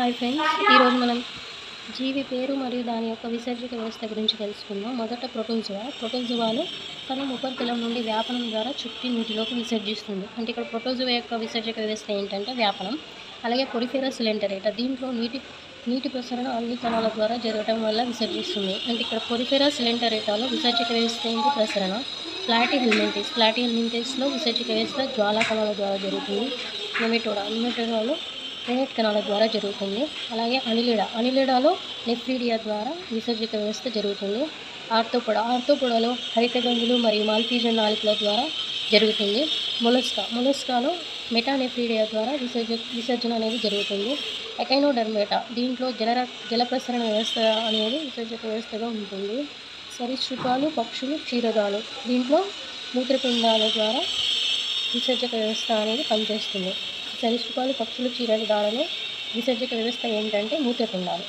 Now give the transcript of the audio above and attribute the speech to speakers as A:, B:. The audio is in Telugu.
A: హాయ్ ఫ్రెండ్స్ ఈరోజు మనం జీవి పేరు మరియు దాని యొక్క విసర్జక వ్యవస్థ గురించి తెలుసుకుందాం. మొదట ప్రొటోజువా ప్రొటోజువాలో తన ఉపరితలం నుండి వ్యాపనం ద్వారా చుట్టి నీటిలోకి విసర్జిస్తుంది. అంటే ఇక్కడ ప్రొటోజువా యొక్క విసర్జక వ్యవస్థ ఏంటంటే వ్యాపనం. అలాగే పొరిఫెరస్ లెంటరేట దీంట్లో నీటి నీటి ప్రసరణ అన్ని కణాల ద్వారా జరగడం వల్ల విసర్జిస్తుంది. అంటే ఇక్కడ పొరిఫెరస్ లెంటరేటాలో విసర్జక వ్యవస్థ ఏంటి? ప్రసరణ. ఫ్లాటి హెల్మెంటిస్ ఫ్లాటి హెల్మెంటిస్లో విసర్జక వ్యవస్థ జ్వాలా కణాల ద్వారా జరుగుతుంది. నెమెటోడా. నెమెటోడాలో ప్రైవేట్ కణాల ద్వారా జరుగుతుంది. అలాగే అనిలిడా. అనిలిడాలో నెఫ్రీడియా ద్వారా విసర్జిత వ్యవస్థ జరుగుతుంది. ఆర్థోపొడ. హరిత హరితగంగులు మరియు మాల్ఫీజన్ నాలికల ద్వారా జరుగుతుంది. మొలస్కా. మొలస్కాలో మెటానెఫ్రీడియా ద్వారా విసర్జ విసర్జన అనేది జరుగుతుంది. ఎకైనోడర్మేటా దీంట్లో జల జలప్రసరణ వ్యవస్థ అనేది విసర్జక వ్యవస్థగా ఉంటుంది. సరీసృపాలు పక్షులు క్షీరదాలు. దీంట్లో మూత్రపిండాల ద్వారా విసర్జక వ్యవస్థ అనేది పనిచేస్తుంది. సరీసృపాలు పక్షులు క్షీరదాలలో విసర్జక వ్యవస్థ ఏంటంటే మూత్రపిండాలు.